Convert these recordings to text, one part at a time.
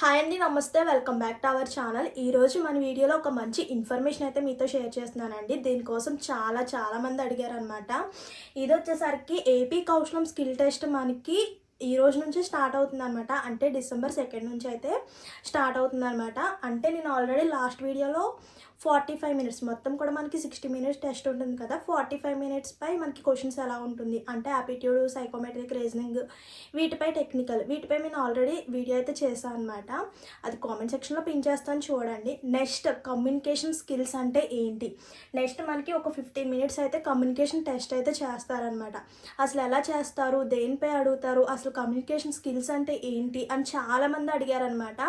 Hi అండి నమస్తే. Welcome back to our channel ఈరోజు మన వీడియోలో ఒక మంచి ఇన్ఫర్మేషన్ అయితే మీతో షేర్ చేస్తున్నానండి. దీనికోసం చాలా చాలామంది అడిగారనమాట అడిగారు అనమాట ఇది వచ్చేసరికి ఏపీ కౌశలం స్కిల్ టెస్ట్ మనకి ఈ రోజు నుంచి స్టార్ట్ అవుతుందనమాట అంటే డిసెంబర్ సెకండ్ నుంచి అయితే స్టార్ట్ అవుతుంది అనమాట అంటే నేను ఆల్రెడీ లాస్ట్ వీడియోలో ఫార్టీ ఫైవ్ మినిట్స్. మొత్తం కూడా మనకి సిక్స్టీ మినిట్స్ టెస్ట్ ఉంటుంది కదా. ఫార్టీ ఫైవ్ మినిట్స్ పై మనకి క్వశ్చన్స్ ఎలా ఉంటుంది? అంటే యాపిట్యూడ్ సైకోమెట్రిక్ రీజనింగ్ వీటిపై టెక్నికల్. వీటిపై నేను ఆల్రెడీ వీడియో అయితే చేశాను అనమాట అది కామెంట్ సెక్షన్లో పిన్ చేస్తాను చూడండి. నెక్స్ట్ కమ్యూనికేషన్ స్కిల్స్ అంటే ఏంటి? నెక్స్ట్ మనకి ఒక ఫిఫ్టీన్ మినిట్స్ అయితే కమ్యూనికేషన్ టెస్ట్ అయితే చేస్తారనమాట అసలు ఎలా చేస్తారు? దేనిపై అడుగుతారు? అసలు కమ్యూనికేషన్ స్కిల్స్ అంటే ఏంటి? అని చాలామంది అడిగారనమాట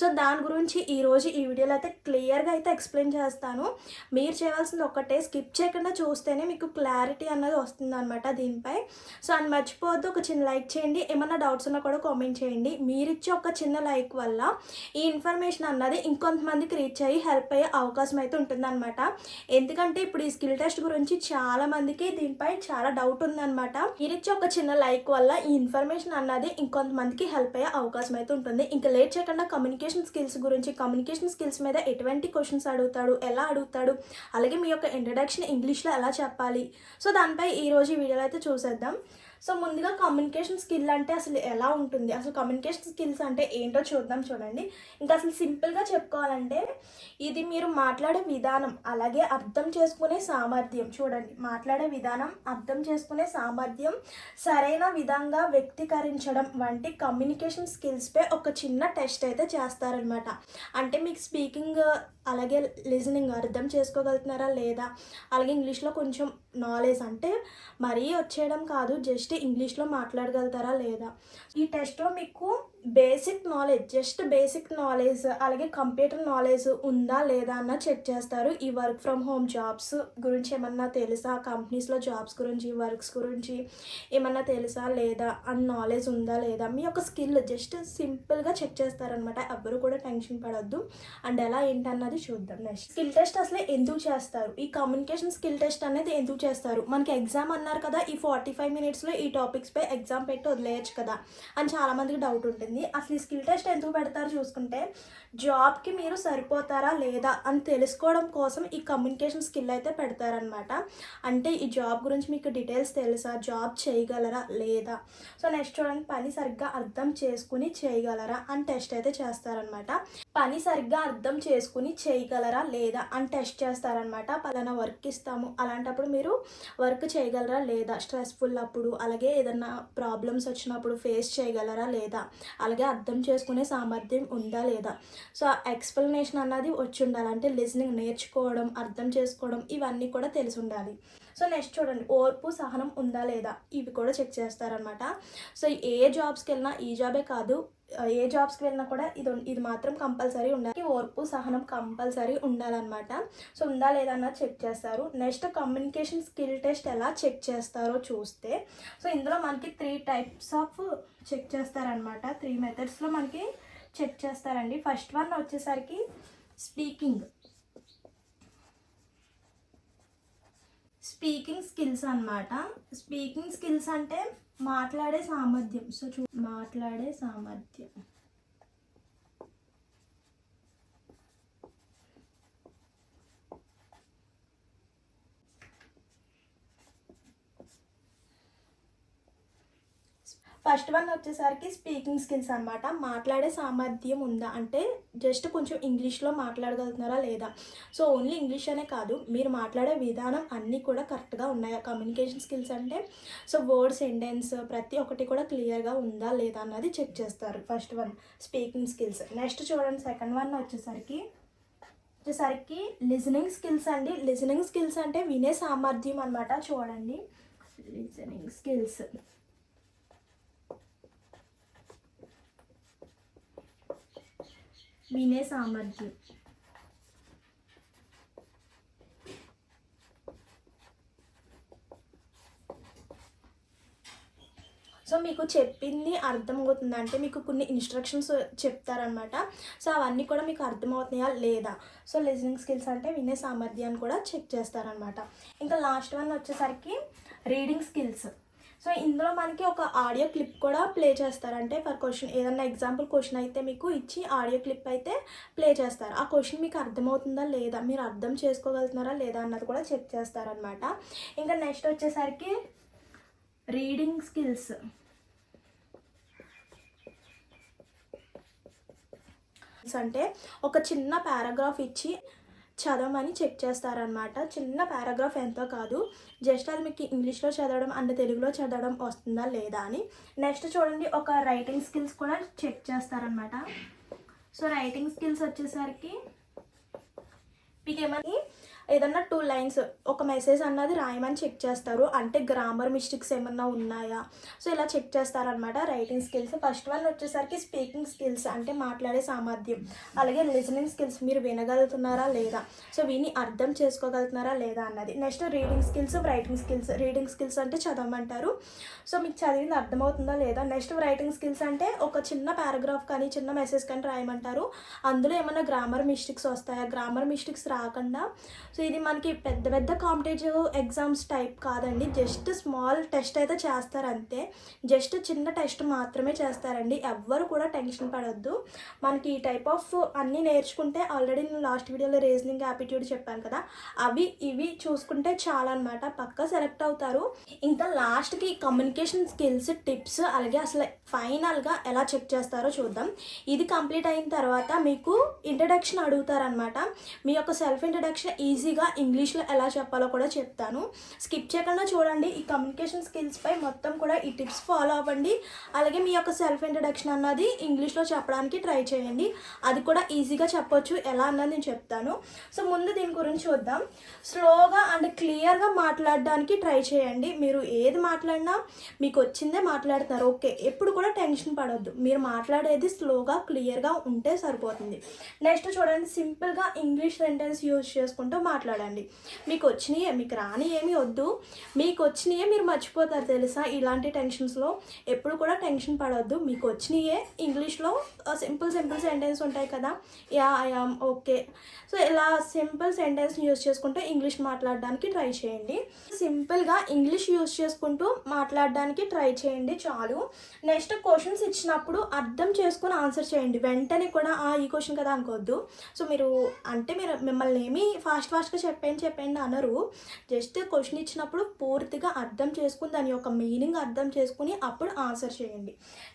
సో దాని గురించి ఈరోజు ఈ వీడియోలో అయితే క్లియర్గా అయితే ఎక్స్ప్లెయిన్ చేస్తాను. మీరు చేయాల్సింది ఒక్కటే. స్కిప్ చేయకుండా చూస్తేనే మీకు క్లారిటీ అన్నది వస్తుంది అనమాట దీనిపై. సో అని మర్చిపోవద్దు. ఒక చిన్న లైక్ చేయండి. ఏమైనా డౌట్స్ ఉన్నా కూడా కామెంట్ చేయండి. మీరు ఒక చిన్న లైక్ వల్ల ఈ ఇన్ఫర్మేషన్ అన్నది ఇంకొంతమందికి రీచ్ అయ్యి హెల్ప్ అయ్యే అవకాశం అయితే ఉంటుందన్నమాట. ఎందుకంటే ఇప్పుడు ఈ స్కిల్ టెస్ట్ గురించి చాలా మందికి దీనిపై చాలా డౌట్ ఉందన్నమాట. మీరు ఒక చిన్న లైక్ వల్ల ఈ ఇన్ఫర్మేషన్ అన్నది ఇంకొంతమందికి హెల్ప్ అయ్యే అవకాశం అయితే ఉంటుంది. ఇంకా లేట్ చేయకుండా కమ్యూనికేషన్ స్కిల్స్ గురించి కమ్యూనికేషన్ స్కిల్స్ మీద ఎటువంటి క్వశ్చన్స్ అడుగుతాడు ఎలా అడుగుతాడు? అలాగే మీ యొక్క ఇంట్రడక్షన్ ఇంగ్లీష్లో ఎలా చెప్పాలి? సో దానిపై ఈరోజు ఈ వీడియోలో అయితే చూసేద్దాం. సో ముందుగా కమ్యూనికేషన్ స్కిల్ అంటే అసలు ఎలా ఉంటుంది? అసలు కమ్యూనికేషన్ స్కిల్స్ అంటే ఏంటో చూద్దాం చూడండి. ఇంకా అసలు సింపుల్గా చెప్పుకోవాలంటే ఇది మీరు మాట్లాడే విధానం అలాగే అర్థం చేసుకునే సామర్థ్యం. చూడండి మాట్లాడే విధానం అర్థం చేసుకునే సామర్థ్యం సరైన విధంగా వ్యక్తీకరించడం వంటి కమ్యూనికేషన్ స్కిల్స్పై ఒక చిన్న టెస్ట్ అయితే చేస్తారనమాట అంటే మీకు స్పీకింగ్ అలాగే లిజనింగ్ అర్థం చేసుకోగలుగుతున్నారా లేదా? అలాగే ఇంగ్లీష్లో కొంచెం నాలెడ్జ్ అంటే మరీ వచ్చేయడం కాదు జస్ట్ ఇంగ్లీష్లో మాట్లాడగలుగుతారా లేదా? ఈ టెస్ట్లో మీకు basic knowledge just basic knowledge అలాగే కంప్యూటర్ నాలెడ్జ్ ఉందా లేదా అన్న చెక్ చేస్తారు. ఈ వర్క్ ఫ్రమ్ హోమ్ జాబ్స్ గురించి ఏమన్నా తెలుసా? కంపెనీస్లో జాబ్స్ గురించి వర్క్స్ గురించి ఏమన్నా తెలుసా లేదా? అన్న నాలెడ్జ్ ఉందా లేదా? మీ యొక్క స్కిల్ జస్ట్ సింపుల్గా చెక్ చేస్తారనమాట ఎవ్వరు కూడా టెన్షన్ పడద్దు. అండ్ ఎలా ఏంటన్నది చూద్దాం నెక్స్ట్ స్కిల్ టెస్ట్ అసలు ఎందుకు చేస్తారు? ఈ కమ్యూనికేషన్ స్కిల్ టెస్ట్ అనేది ఎందుకు చేస్తారు? మనకి ఎగ్జామ్ అన్నారు కదా ఈ ఫార్టీ ఫైవ్ మినిట్స్లో ఈ టాపిక్స్పై ఎగ్జామ్ పెట్టి వదిలేయచ్చు కదా అని చాలామందికి డౌట్ ఉంటుంది. అసలు ఈ స్కిల్ టెస్ట్ ఎందుకు పెడతారు చూసుకుంటే జాబ్కి మీరు సరిపోతారా లేదా అని తెలుసుకోవడం కోసం ఈ కమ్యూనికేషన్ స్కిల్ అయితే పెడతారనమాట అంటే ఈ జాబ్ గురించి మీకు డీటెయిల్స్ తెలుసా? జాబ్ చేయగలరా లేదా? సో నెక్స్ట్ చూడండి. పని సరిగ్గా అర్థం చేసుకుని చేయగలరా అని టెస్ట్ అయితే చేస్తారనమాట పని సరిగ్గా అర్థం చేసుకుని చేయగలరా లేదా అని టెస్ట్ చేస్తారనమాట పలానా వర్క్ ఇస్తాము. అలాంటప్పుడు మీరు వర్క్ చేయగలరా లేదా? స్ట్రెస్ఫుల్ అప్పుడు అలాగే ఏదన్నా ప్రాబ్లమ్స్ వచ్చినప్పుడు ఫేస్ చేయగలరా లేదా? అలాగే అర్థం చేసుకునే సామర్థ్యం ఉందా లేదా? సో ఎక్స్ప్లెనేషన్ అన్నది వచ్చి ఉండాలి. అంటే లిజనింగ్ నేర్చుకోవడం అర్థం చేసుకోవడం ఇవన్నీ కూడా తెలిసి ఉండాలి. సో నెక్స్ట్ చూడండి. ఓర్పు సహనం ఉందా లేదా? ఇవి కూడా చెక్ చేస్తారనమాట సో ఏ జాబ్స్కి వెళ్ళినా ఈ జాబే కాదు. ఏ జాబ్స్కి వెళ్ళినా కూడా ఇది ఇది మాత్రం కంపల్సరీ ఉండాలి. ఓర్పు సహనం కంపల్సరీ ఉండాలన్నమాట. సో ఉందా లేదా అన్నది చెక్ చేస్తారు. నెక్స్ట్ కమ్యూనికేషన్ స్కిల్ టెస్ట్ ఎలా చెక్ చేస్తారో చూస్తే సో ఇందులో మనకి త్రీ టైప్స్ ఆఫ్ చెక్ చేస్తారనమాట త్రీ మెథడ్స్లో మనకి చెక్ చేస్తారండి. ఫస్ట్ వన్ వచ్చేసరికి స్పీకింగ్ స్పీకింగ్ స్కిల్స్ అనమాట స్పీకింగ్ స్కిల్స్ అంటే మాట్లాడే సామర్థ్యం. సో చూ మాట్లాడే సామర్థ్యం. ఫస్ట్ వన్ వచ్చేసరికి స్పీకింగ్ స్కిల్స్ అనమాట మాట్లాడే సామర్థ్యం ఉందా? అంటే జస్ట్ కొంచెం ఇంగ్లీష్లో మాట్లాడగలుగుతున్నారా లేదా? సో ఓన్లీ ఇంగ్లీష్ అనే కాదు. మీరు మాట్లాడే విధానం అన్నీ కూడా కరెక్ట్గా ఉన్నాయా? కమ్యూనికేషన్ స్కిల్స్ అంటే? సో వర్డ్ సెంటెన్స్ ప్రతి ఒక్కటి కూడా క్లియర్గా ఉందా లేదా అన్నది చెక్ చేస్తారు first one speaking skills. Next చూడండి సెకండ్ వన్ వచ్చేసరికి వచ్చేసరికి లిజనింగ్ స్కిల్స్ అండి. లిజనింగ్ స్కిల్స్ అంటే వినే సామర్థ్యం అనమాట చూడండి. Listening skills. వినే సామర్థ్యం. సో మీకు చెప్పింది అర్థమవుతుంది అంటే మీకు కొన్ని ఇన్స్ట్రక్షన్స్ చెప్తారనమాట సో అవన్నీ కూడా మీకు అర్థమవుతున్నాయా లేదా? సో లిజనింగ్ స్కిల్స్ అంటే వినే సామర్థ్యాన్ని కూడా చెక్ చేస్తారనమాట ఇంకా లాస్ట్ వన్ వచ్చేసరికి రీడింగ్ స్కిల్స్ సో ఇందులో మనకి ఒక ఆడియో క్లిప్ కూడా ప్లే చేస్తారు. అంటే ఫర్ క్వశ్చన్ ఏదన్నా ఎగ్జాంపుల్ క్వశ్చన్ అయితే మీకు ఇచ్చి ఆడియో క్లిప్ అయితే ప్లే చేస్తారు. ఆ క్వశ్చన్ మీకు అర్థమవుతుందా లేదా మీరు అర్థం చేసుకోగలుగుతున్నారా లేదా అన్నది కూడా చెక్ చేస్తారనమాట ఇంకా నెక్స్ట్ వచ్చేసరికి రీడింగ్ స్కిల్స్. అంటే ఒక చిన్న పారాగ్రాఫ్ ఇచ్చి చదవమని చెక్ చేస్తారనమాట చిన్న పారాగ్రాఫ్ ఎంతో కాదు. జస్ట్ అది మీకు ఇంగ్లీష్లో చదవడం అండ్ తెలుగులో చదవడం వస్తుందా లేదా అని. నెక్స్ట్ చూడండి ఒక రైటింగ్ స్కిల్స్ కూడా చెక్ చేస్తారనమాట సో రైటింగ్ స్కిల్స్ వచ్చేసరికి మీకు ఏమని ఏదన్నా టూ లైన్స్ ఒక మెసేజ్ అన్నది రాయమని చెక్ చేస్తారు. అంటే గ్రామర్ మిస్టేక్స్ ఏమన్నా ఉన్నాయా? సో ఇలా చెక్ చేస్తారనమాట రైటింగ్ స్కిల్స్ ఫస్ట్ వన్ వచ్చేసరికి స్పీకింగ్ స్కిల్స్ అంటే మాట్లాడే సామర్థ్యం. అలాగే లిజనింగ్ స్కిల్స్ మీరు వినగలుగుతున్నారా లేదా? సో విని అర్థం చేసుకోగలుగుతున్నారా లేదా అన్నది. Next reading skills writing skills reading skills అంటే చదవమంటారు. సో మీకు చదివింది అర్థమవుతుందా లేదా? నెక్స్ట్ రైటింగ్ స్కిల్స్ అంటే ఒక చిన్న పారాగ్రాఫ్ కానీ చిన్న మెసేజ్ కానీ రాయమంటారు. అందులో ఏమైనా గ్రామర్ మిస్టేక్స్ వస్తాయా? గ్రామర్ మిస్టేక్స్ రాకుండా సో ఇది మనకి పెద్ద పెద్ద కాంపిటేటివ్ ఎగ్జామ్స్ టైప్ కాదండి. జస్ట్ స్మాల్ టెస్ట్ అయితే చేస్తారు అంతే జస్ట్ చిన్న టెస్ట్ మాత్రమే చేస్తారండి. ఎవ్వరు కూడా టెన్షన్ పడొద్దు. మనకి ఈ టైప్ ఆఫ్ అన్నీ నేర్చుకుంటే ఆల్రెడీ నేను లాస్ట్ వీడియోలో రీజనింగ్ యాప్టిట్యూడ్ చెప్పాను కదా. అవి ఇవి చూసుకుంటే చాలా అనమాట పక్కా సెలెక్ట్ అవుతారు. ఇంకా లాస్ట్కి కమ్యూనికేషన్ స్కిల్స్ టిప్స్ అలాగే అసలు ఫైనల్గా ఎలా చెక్ చేస్తారో చూద్దాం. ఇది కంప్లీట్ అయిన తర్వాత మీకు ఇంట్రడక్షన్ అడుగుతారనమాట మీ యొక్క సెల్ఫ్ ఇంట్రడక్షన్ ఈజీగా ఇంగ్లీష్లో ఎలా చెప్పాలో కూడా చెప్తాను. స్కిప్ చేయకుండా చూడండి. ఈ కమ్యూనికేషన్ స్కిల్స్పై మొత్తం కూడా ఈ టిప్స్ ఫాలో అవ్వండి. అలాగే మీ యొక్క సెల్ఫ్ ఇంట్రడక్షన్ అన్నది ఇంగ్లీష్లో చెప్పడానికి ట్రై చేయండి. అది కూడా ఈజీగా చెప్పొచ్చు. ఎలా అన్నది నేను చెప్తాను. సో ముందు దీని గురించి చూద్దాం. స్లోగా అండ్ క్లియర్గా మాట్లాడడానికి ట్రై చేయండి. మీరు ఏది మాట్లాడినా మీకు వచ్చిందే మాట్లాడతారు. ఓకే. ఎప్పుడు కూడా టెన్షన్ పడొద్దు. మీరు మాట్లాడేది స్లోగా క్లియర్గా ఉంటే సరిపోతుంది. నెక్స్ట్ చూడండి. సింపుల్గా ఇంగ్లీష్ సెంటెన్స్ యూజ్ చేసుకుంటూ మాట్లాడండి మాట్లాడండి. మీకు వచ్చినాయే మీకు రాని ఏమీ వద్దు. మీకు వచ్చినాయే మీరు మర్చిపోతారు తెలుసా? ఇలాంటి టెన్షన్స్లో ఎప్పుడు కూడా టెన్షన్ పడవద్దు మీకు వచ్చినాయే ఇంగ్లీష్లో సింపుల్ సింపుల్ సెంటెన్స్ ఉంటాయి కదా? Yeah I am okay so ఇలా సింపుల్ సెంటెన్స్ యూజ్ చేసుకుంటూ ఇంగ్లీష్ మాట్లాడడానికి ట్రై చేయండి. సింపుల్గా ఇంగ్లీష్ యూజ్ చేసుకుంటూ మాట్లాడడానికి ట్రై చేయండి చాలు. నెక్స్ట్ క్వశ్చన్స్ ఇచ్చినప్పుడు అర్థం చేసుకుని ఆన్సర్ చేయండి. వెంటనే కూడా "ఆ, ఈ క్వశ్చన్ కదా అనుకోవద్దు. సో మీరు అంటే మీరు మిమ్మల్ని ఏమీ ఫాస్ట్ ఫాస్ట్గా చెప్పండి చెప్పండి అనరు. జస్ట్ క్వశ్చన్ ఇచ్చినప్పుడు పూర్తిగా అర్థం చేసుకుని దాని యొక్క మీనింగ్ అర్థం చేసుకుని అప్పుడు ఆన్సర్ చేయండి.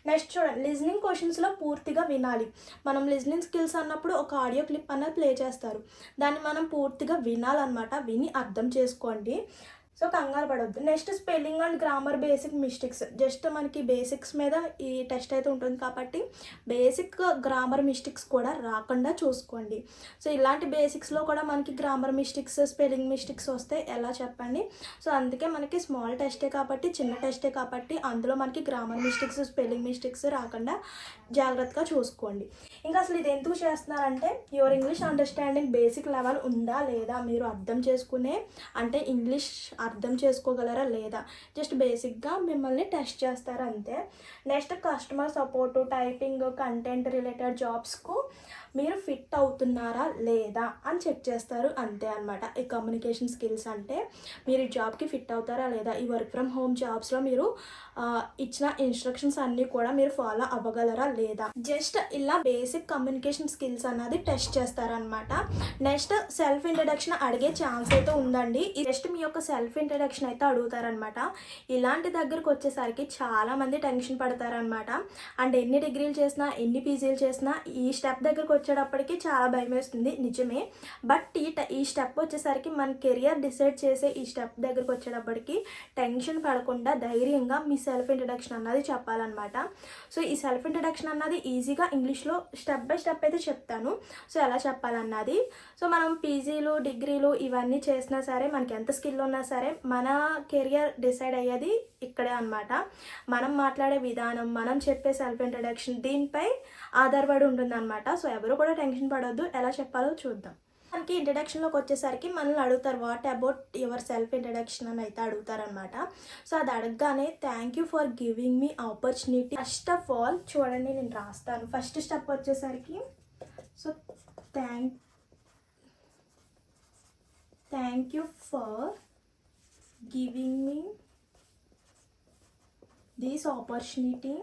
నెక్స్ట్ చూడండి లిజనింగ్ క్వశ్చన్స్లో పూర్తిగా వినాలి. మనం లిజనింగ్ స్కిల్స్ అన్నప్పుడు ఒక ఆడియో క్లిప్ అన్నది ప్లే చేస్తారు. దాన్ని మనం పూర్తిగా వినాలన్నమాట విని అర్థం చేసుకోండి. సో కంగారు పడవద్దు next spelling and grammar basic mistakes just మనకి బేసిక్స్ మీద ఈ టెస్ట్ అయితే ఉంటుంది కాబట్టి బేసిక్ గ్రామర్ మిస్టేక్స్ కూడా రాకుండా చూసుకోండి. సో ఇలాంటి బేసిక్స్లో కూడా మనకి గ్రామర్ మిస్టేక్స్ స్పెల్లింగ్ మిస్టేక్స్ వస్తే ఎలా చెప్పండి? సో అందుకే మనకి స్మాల్ టెస్టే కాబట్టి చిన్న టెస్టే కాబట్టి అందులో మనకి గ్రామర్ మిస్టేక్స్ స్పెల్లింగ్ మిస్టేక్స్ రాకుండా జాగ్రత్తగా చూసుకోండి. ఇంకా అసలు ఇది ఎందుకు చేస్తున్నారంటే your English understanding basic level ఉందా లేదా మీరు అర్థం చేసుకునే అంటే ఇంగ్లీష్ అర్థం చేసుకోగలరా లేదా? జస్ట్ బేసిక్గా మిమ్మల్ని టెస్ట్ చేస్తారు అంతే. Next customer support typing content related జాబ్స్కు మీరు ఫిట్ అవుతున్నారా లేదా అని చెక్ చేస్తారు అంతే అనమాట ఈ కమ్యూనికేషన్ స్కిల్స్ అంటే మీరు జాబ్కి ఫిట్ అవుతారా లేదా? ఈ వర్క్ ఫ్రమ్ హోమ్ జాబ్స్లో మీరు ఇచ్చిన ఇన్స్ట్రక్షన్స్ అన్నీ కూడా మీరు ఫాలో అవ్వగలరా లేదా? జస్ట్ ఇలా బేసిక్ కమ్యూనికేషన్ స్కిల్స్ అన్నది టెస్ట్ చేస్తారనమాట నెక్స్ట్ సెల్ఫ్ ఇంట్రడక్షన్ అడిగే ఛాన్స్ అయితే ఉందండి. జస్ట్ మీ యొక్క సెల్ఫ్ సెల్ఫ్ ఇంట్రడక్షన్ అయితే అడుగుతారనమాట ఇలాంటి దగ్గరకు వచ్చేసరికి చాలామంది టెన్షన్ పడతారనమాట అండ్ ఎన్ని డిగ్రీలు చేసినా ఎన్ని పీజీలు చేసినా ఈ స్టెప్ దగ్గరకు వచ్చేటప్పటికి చాలా భయం వేస్తుంది నిజమే. బట్ ఈ ఈ స్టెప్ వచ్చేసరికి మన కెరియర్ డిసైడ్ చేసే ఈ స్టెప్ దగ్గరకు వచ్చేటప్పటికి టెన్షన్ పడకుండా ధైర్యంగా మీ సెల్ఫ్ ఇంట్రడక్షన్ అన్నది చెప్పాలన్నమాట. సో ఈ సెల్ఫ్ ఇంట్రడక్షన్ అన్నది ఈజీగా ఇంగ్లీష్లో స్టెప్ బై స్టెప్ అయితే చెప్తాను. సో ఎలా చెప్పాలన్నది? సో మనం పీజీలు డిగ్రీలు ఇవన్నీ చేసినా సరే మనకి ఎంత స్కిల్ ఉన్నా సరే మన కెరియర్ డిసైడ్ అయ్యేది ఇక్కడే అన్నమాట. మనం మాట్లాడే విధానం మనం చెప్పే సెల్ఫ్ ఇంట్రడక్షన్ దీనిపై ఆధారపడి ఉంటుందన్నమాట. సో ఎవరు కూడా టెన్షన్ పడొద్దు. ఎలా చెప్పాలో చూద్దాం. మనకి ఇంట్రడక్షన్లోకి వచ్చేసరికి మనల్ని అడుగుతారు what about your self introduction అని అయితే అడుగుతారనమాట సో అది అడగగానే thank you for giving me opportunity first of all చూడండి నేను రాస్తాను. ఫస్ట్ స్టెప్ వచ్చేసరికి so thank thank you for giving me this opportunity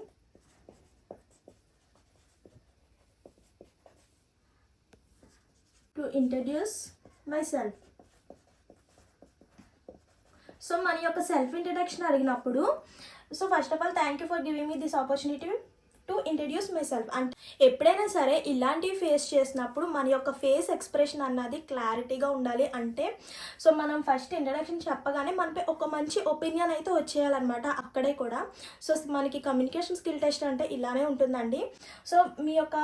to introduce myself. So మన యొక్క సెల్ఫ్ ఇంట్రడక్షన్ అడిగినప్పుడు so first of all thank you for giving me this opportunity to introduce myself అంటే ఎప్పుడైనా సరే ఇలాంటివి face చేసినప్పుడు మన యొక్క ఫేస్ ఎక్స్ప్రెషన్ అన్నది క్లారిటీగా ఉండాలి అంటే సో మనం ఫస్ట్ ఇంట్రడక్షన్ చెప్పగానే మనపై ఒక మంచి ఒపీనియన్ అయితే వచ్చేయాలన్నమాట అక్కడే కూడా. సో మనకి కమ్యూనికేషన్ స్కిల్ టెస్ట్ అంటే ఇలానే ఉంటుందండి. సో మీ యొక్క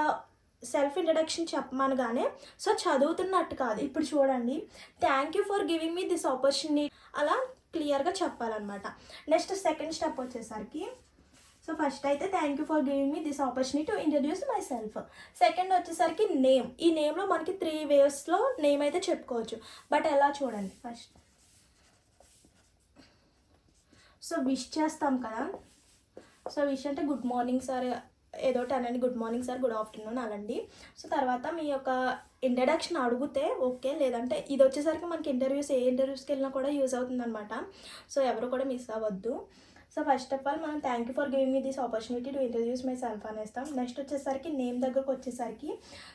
సెల్ఫ్ ఇంట్రడక్షన్ చెప్పమనగానే సో చదువుతున్నట్టు కాదు. ఇప్పుడు చూడండి thank you for giving me this opportunity అలా క్లియర్గా చెప్పాలన్నమాట. నెక్స్ట్ సెకండ్ స్టెప్ వచ్చేసరికి సో ఫస్ట్ అయితే thank you for giving me this opportunity to introduce myself second వచ్చేసరికి నేమ్ ఈ నేమ్లో మనకి త్రీ వేస్లో నేమ్ అయితే చెప్పుకోవచ్చు. బట్ ఎలా చూడండి ఫస్ట్ సో విష్ చేస్తాం కదా. సో విష్ అంటే గుడ్ మార్నింగ్ సార్ ఏదో అనండి. Good morning sir good afternoon అనండి. సో తర్వాత మీ యొక్క ఇంట్రడక్షన్ అడిగితే ఓకే లేదంటే ఇది వచ్చేసరికి మనకి ఇంటర్వ్యూస్ ఏ ఇంటర్వ్యూస్కి వెళ్ళినా కూడా యూజ్ అవుతుందన్నమాట. సో ఎవరు కూడా మిస్ అవ్వద్దు. సో ఫస్ట్ ఆఫ్ ఆల్ మనం thank you for giving me this opportunity to introduce myself అనేస్తాం next వచ్చేసరికి నేమ్ దగ్గరకు వచ్చేసరికి.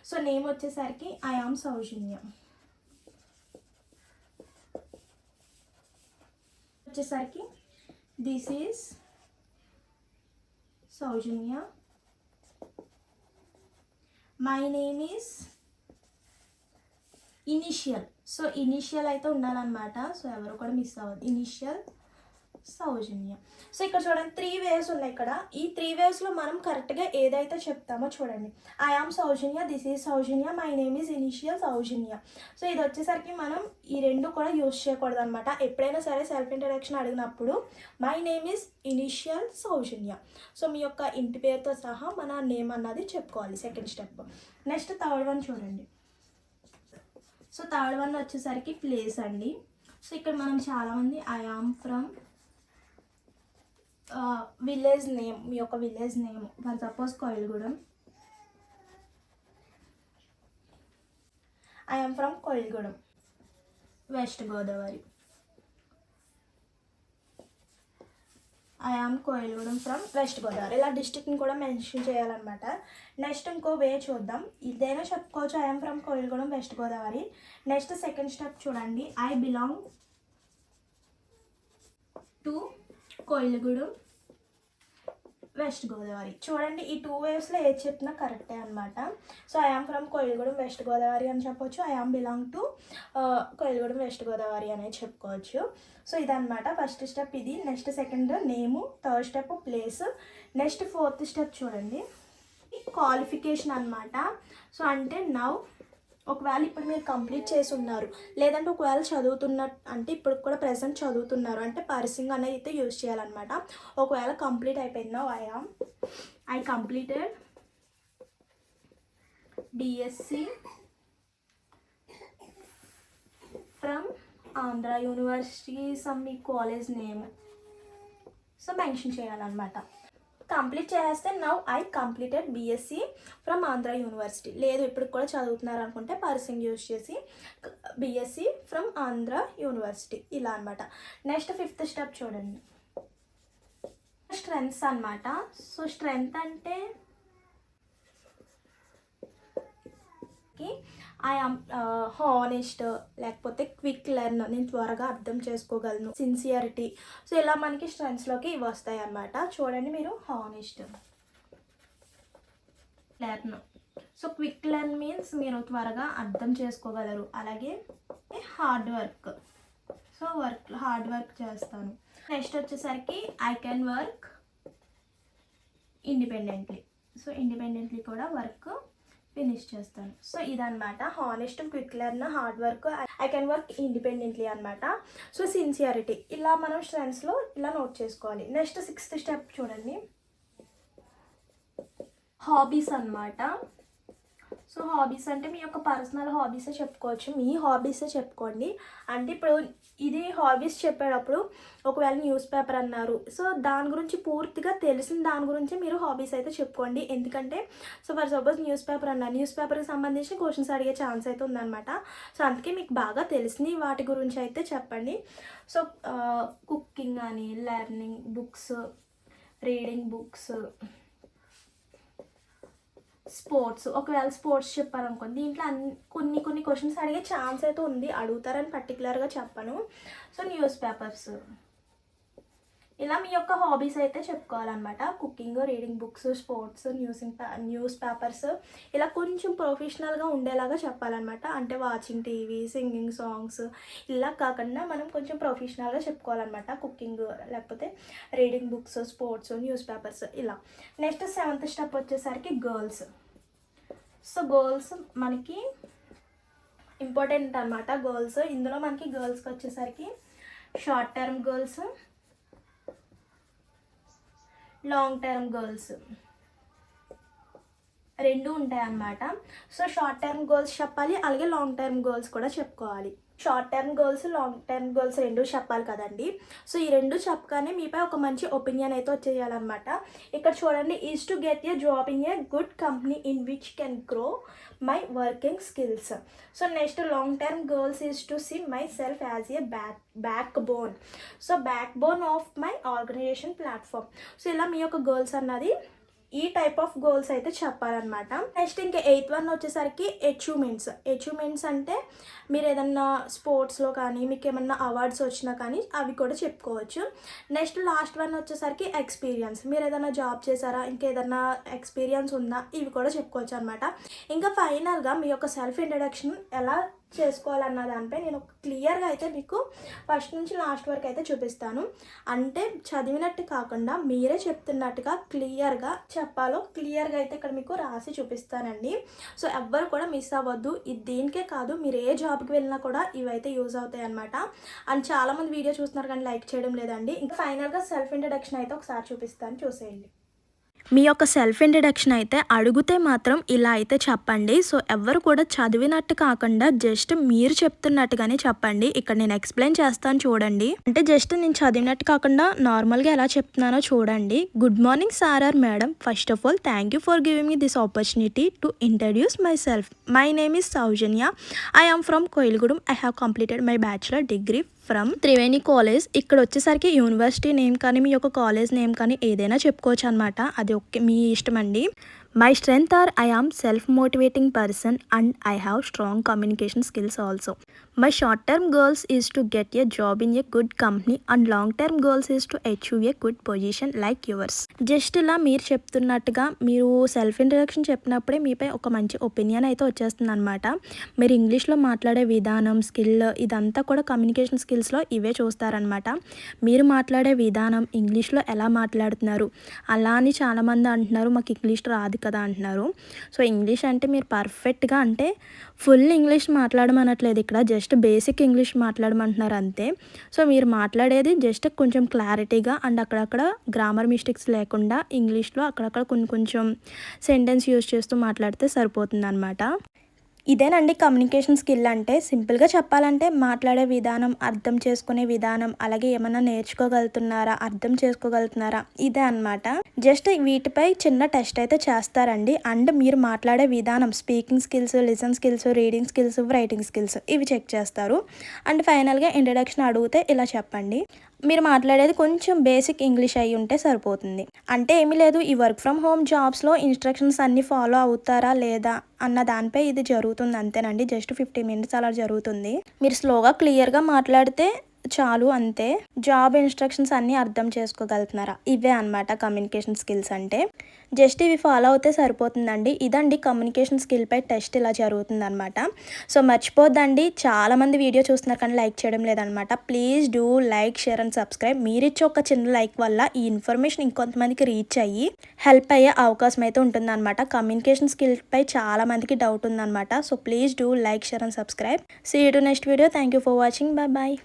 సో నేమ్ వచ్చేసరికి ఐ ఆమ్ సౌజన్య వచ్చేసరికి this is Soujanya my name is initial so initial అయితే ఉండాలన్నమాట. సో ఎవరు కూడా మిస్ అవ్వద్దు. ఇనిషియల్ సౌజన్య. సో ఇక్కడ చూడండి త్రీ వేవ్స్ ఉన్నాయి ఇక్కడ. ఈ త్రీ వేవ్స్లో మనం కరెక్ట్గా ఏదైతే చెప్తామో చూడండి. I am Soujanya this is Soujanya my name is initial Soujanya. So ఇది వచ్చేసరికి మనం ఈ రెండు కూడా యూస్ చేయకూడదు అనమాట ఎప్పుడైనా సరే సెల్ఫ్ ఇంట్రడక్షన్ అడిగినప్పుడు my name is initial Soujanya. So మీ యొక్క ఇంటి పేరుతో సహా మన నేమ్ అన్నది చెప్పుకోవాలి second step next third one చూడండి. సో థర్డ్ వన్ వచ్చేసరికి ప్లేస్ అండి. సో ఇక్కడ మనం చాలామంది I am from village name మీ యొక్క village name for suppose Koilgudem I from Koilgudem west Godavari I am Koilgudem from west Godavari ఇలా డిస్టిక్ని కూడా మెన్షన్ చేయాలన్నమాట. నెక్స్ట్ ఇంకో వే చూద్దాం. ఇదైనా చెప్పుకోవచ్చు? I am from Koilgudem west Godavari next second step చూడండి. I belong to Koilagudem west Godavari. చూడండి ఈ టూ వేవ్స్లో ఏది చెప్పినా కరెక్టే అనమాట so I am from Koilagudem west Godavari అని చెప్పొచ్చు. I am belong to Koilagudem west Godavari అనేది చెప్పుకోవచ్చు. సో ఇదనమాట ఫస్ట్ స్టెప్ ఇది. Next second name third step place next fourth step చూడండి. క్వాలిఫికేషన్ అనమాట సో అంటే నవ్ ఒకవేళ ఇప్పుడు మీరు కంప్లీట్ చేసి ఉన్నారు లేదంటే ఒకవేళ చదువుతున్న అంటే ఇప్పుడు కూడా ప్రెసెంట్ చదువుతున్నారు అంటే పర్సింగ్ అనేది అయితే యూజ్ చేయాలన్నమాట. ఒకవేళ కంప్లీట్ అయిపోయిందో I am I completed DSC from Andhra university some me college name. So mention చేయాలన్నమాట. కంప్లీట్ చేస్తే now I completed BSc from Andhra university. లేదు ఇప్పుడు కూడా చదువుతున్నారు అనుకుంటే పర్సింగ్ యూజ్ చేసి బీఎస్సీ ఫ్రమ్ ఆంధ్ర యూనివర్సిటీ. ఇలా అనమాట నెక్స్ట్ ఫిఫ్త్ స్టెప్ చూడండి. స్ట్రెంగ్స్ అనమాట సో స్ట్రెంగ్త్ అంటే ఐ ఆమ్ హానెస్ట్ లేకపోతే క్విక్ లెర్న్ నేను త్వరగా అర్థం చేసుకోగలను. సిన్సియారిటీ సో ఇలా మనకి స్ట్రెంగ్స్లోకి ఇవి వస్తాయి అన్నమాట. చూడండి మీరు honest learn so quick learn means మీరు త్వరగా అర్థం చేసుకోగలరు. అలాగే hard work so work hard work చేస్తాను. నెక్స్ట్ వచ్చేసరికి I can work independently so independently కూడా వర్క్ ఫినిష్ చేస్తాను. సో ఇదనమాట honest quick learn hard work I can work independently అనమాట సో సిన్సియారిటీ ఇలా మనం స్ట్రెంగ్స్లో ఇలా నోట్ చేసుకోవాలి. నెక్స్ట్ సిక్స్త్ స్టెప్ చూడండి. హాబీస్ అన్నమాట. సో హాబీస్ అంటే మీ యొక్క పర్సనల్ హాబీసే చెప్పుకోవచ్చు. మీ హాబీసే చెప్పుకోండి. అంటే ఇప్పుడు ఇది హాబీస్ చెప్పేటప్పుడు ఒకవేళ న్యూస్ పేపర్ అన్నారు సో దాని గురించి పూర్తిగా తెలిసిన దాని గురించి మీరు హాబీస్ అయితే చెప్పుకోండి. ఎందుకంటే so for suppose news paper అన్నారు న్యూస్ పేపర్కి సంబంధించిన క్వశ్చన్స్ అడిగే ఛాన్స్ అయితే ఉందన్నమాట. సో అందుకే మీకు బాగా తెలిసిన వాటి గురించి అయితే చెప్పండి. సో కుకింగ్ అని learning books reading books sports ఒకవేళ స్పోర్ట్స్ చెప్పారనుకోండి దీంట్లో అన్ని కొన్ని కొన్ని క్వశ్చన్స్ అడిగే ఛాన్స్ అయితే ఉంది. అడుగుతారని పర్టికులర్గా చెప్పను. So news papers. ఇలా మీ యొక్క హాబీస్ అయితే చెప్పుకోవాలన్నమాట. కుకింగ్ రీడింగ్ బుక్స్ స్పోర్ట్స్ న్యూసింగ్ న్యూస్ పేపర్స్ ఇలా కొంచెం ప్రొఫెషనల్గా ఉండేలాగా చెప్పాలన్నమాట. అంటే వాచింగ్ టీవీ సింగింగ్ సాంగ్స్ ఇలా కాకుండా మనం కొంచెం ప్రొఫెషనల్గా చెప్పుకోవాలన్నమాట. కుకింగ్ లేకపోతే reading books sports news papers ఇలా. నెక్స్ట్ సెవెంత్ స్టెప్ వచ్చేసరికి గర్ల్స్ సో గర్ల్స్ మనకి ఇంపార్టెంట్ అనమాట గర్ల్స్ ఇందులో మనకి గర్ల్స్కి వచ్చేసరికి short term goals long term goals రెండు ఉంటాయి అన్నమాట సో షార్ట్ టర్మ్ గోల్స్ చెప్పాలి అలాగే లాంగ్ టర్మ్ గోల్స్ కూడా చెప్పుకోవాలి. Short term goals long term goals రెండు చెప్పాలి కదండి. సో ఈ రెండు చెప్పగానే మీపై ఒక మంచి ఒపీనియన్ అయితే వచ్చేయాలన్నమాట. ఇక్కడ చూడండి is to get a job in a good company in which can grow my working skills so next long term goals is to see myself as a back backbone so backbone of my organisation platform so ఇలా మీ యొక్క goals అన్నది ఈ type of goals అయితే చెప్పాలన్నమాట. Next ఇంకా eighth one వచ్చేసరికి achievements achievements అంటే మీరు ఏదన్నా స్పోర్ట్స్లో కానీ మీకు ఏమన్నా అవార్డ్స్ వచ్చినా కానీ అవి కూడా చెప్పుకోవచ్చు. నెక్స్ట్ లాస్ట్ వన్ వచ్చేసరికి ఎక్స్పీరియన్స్ మీరు ఏదైనా జాబ్ చేశారా ఇంకేదన్నా ఎక్స్పీరియన్స్ ఉందా ఇవి కూడా చెప్పుకోవచ్చు అనమాట ఇంకా ఫైనల్గా మీ యొక్క సెల్ఫ్ ఇంట్రడక్షన్ ఎలా చేసుకోవాలన్న దానిపై నేను క్లియర్గా అయితే మీకు ఫస్ట్ నుంచి లాస్ట్ వరకు అయితే చూపిస్తాను. అంటే చదివినట్టు కాకుండా మీరే చెప్తున్నట్టుగా క్లియర్గా చెప్పాలో క్లియర్గా అయితే ఇక్కడ మీకు రాసి చూపిస్తానండి. సో ఎవ్వరు కూడా మిస్ అవ్వద్దు. ఇది దీనికే కాదు మీరు ఏ జాబ్కి వెళ్ళినా కూడా ఇవైతే యూజ్ అవుతాయి అనమాట అండ్ చాలామంది వీడియో చూస్తున్నారు కానీ లైక్ చేయడం లేదండి. ఇంకా ఫైనల్గా సెల్ఫ్ ఇంట్రడక్షన్ అయితే ఒకసారి చూపిస్తాను. చూసేయండి. మీ యొక్క సెల్ఫ్ ఇంట్రడక్షన్ అయితే అడిగితే మాత్రం ఇలా అయితే చెప్పండి. సో ఎవరు కూడా చదివినట్టు కాకుండా జస్ట్ మీరు చెప్తున్నట్టుగానే చెప్పండి. ఇక్కడ నేను ఎక్స్ప్లెయిన్ చేస్తాను చూడండి. అంటే జస్ట్ నేను చదివినట్టు కాకుండా నార్మల్గా ఎలా చెప్తున్నానో చూడండి. Good morning sir or madam first of all thank you for giving me this opportunity to introduce myself my name is Soujanya I am from Koilgudem I have completed my bachelor degree from Triveni college. ఇక్కడ వచ్చేసరికి university name కానీ మీ యొక్క college name కానీ ఏదైనా చెప్పుకోవచ్చు అనమాట అది okay మీ ఇష్టం అండి. My strength are I am self motivating person and I have strong communication skills also my short term goals is to get a job in a good company and long term goals is to achieve a good position like yours just ఇలా మీరు చెప్తున్నట్టుగా మీరు self introduction చెప్పినప్పుడే మీపై ఒక మంచి opinion అయితే వచ్చేస్తుంది అనమాట మీరు ఇంగ్లీష్లో మాట్లాడే విధానం స్కిల్ ఇదంతా కూడా కమ్యూనికేషన్ స్కిల్స్లో ఇవే చూస్తారనమాట మీరు మాట్లాడే విధానం ఇంగ్లీష్లో ఎలా మాట్లాడుతున్నారు? అలా అని చాలామంది అంటున్నారు మాకు ఇంగ్లీష్ రాదు కదా అంటున్నారు. సో ఇంగ్లీష్ అంటే మీరు పర్ఫెక్ట్గా అంటే ఫుల్ ఇంగ్లీష్ మాట్లాడమనట్లేదు. ఇక్కడ జస్ట్ బేసిక్ ఇంగ్లీష్ మాట్లాడమంటున్నారు అంతే. సో మీరు మాట్లాడేది జస్ట్ కొంచెం క్లారిటీగా అండ్ అక్కడక్కడ గ్రామర్ మిస్టేక్స్ లేకుండా ఇంగ్లీష్లో అక్కడక్కడ కొన్ని కొంచెం సెంటెన్స్ యూజ్ చేస్తూ మాట్లాడితే సరిపోతుంది అనమాట ఇదేనండి కమ్యూనికేషన్ స్కిల్ అంటే సింపుల్గా చెప్పాలంటే మాట్లాడే విధానం అర్థం చేసుకునే విధానం అలాగే ఏమైనా నేర్చుకోగలుగుతున్నారా అర్థం చేసుకోగలుగుతున్నారా ఇదే అనమాట జస్ట్ వీటిపై చిన్న టెస్ట్ అయితే చేస్తారండి. అండ్ మీరు మాట్లాడే విధానం speaking skills listen skills reading skills writing skills ఇవి చెక్ చేస్తారు. అండ్ ఫైనల్గా ఇంట్రడక్షన్ అడిగితే ఇలా చెప్పండి. మీరు మాట్లాడేది కొంచెం బేసిక్ ఇంగ్లీష్ అయి ఉంటే సరిపోతుంది. అంటే ఏమీ లేదు ఈ వర్క్ ఫ్రమ్ హోమ్ జాబ్స్లో ఇన్స్ట్రక్షన్స్ అన్నీ ఫాలో అవుతారా లేదా అన్న దానిపై ఇది జరుగుతుంది అంతేనండి. జస్ట్ ఫిఫ్టీ మినిట్స్ అలా జరుగుతుంది. మీరు స్లోగా క్లియర్గా మాట్లాడితే చాలు అంతే. జాబ్ ఇన్స్ట్రక్షన్స్ అన్నీ అర్థం చేసుకోగలుగుతున్నారా? ఇవే అనమాట కమ్యూనికేషన్ స్కిల్స్ అంటే. జస్ట్ ఇవి ఫాలో అవుతే సరిపోతుందండి. ఇదండి కమ్యూనికేషన్ స్కిల్పై టెస్ట్ ఇలా జరుగుతుందనమాట సో మర్చిపోద్దండి. చాలామంది వీడియో చూస్తున్నారు కానీ లైక్ చేయడం లేదనమాట please do like share and subscribe. మీరు ఒక చిన్న లైక్ వల్ల ఈ ఇన్ఫర్మేషన్ ఇంకొంతమందికి రీచ్ అయ్యి హెల్ప్ అయ్యే అవకాశం అయితే ఉంటుందన్నమాట. కమ్యూనికేషన్ స్కిల్పై చాలా మందికి డౌట్ ఉందన్నమాట. So please do like share and subscribe. See to next video. Thank you for watching. Bye bye.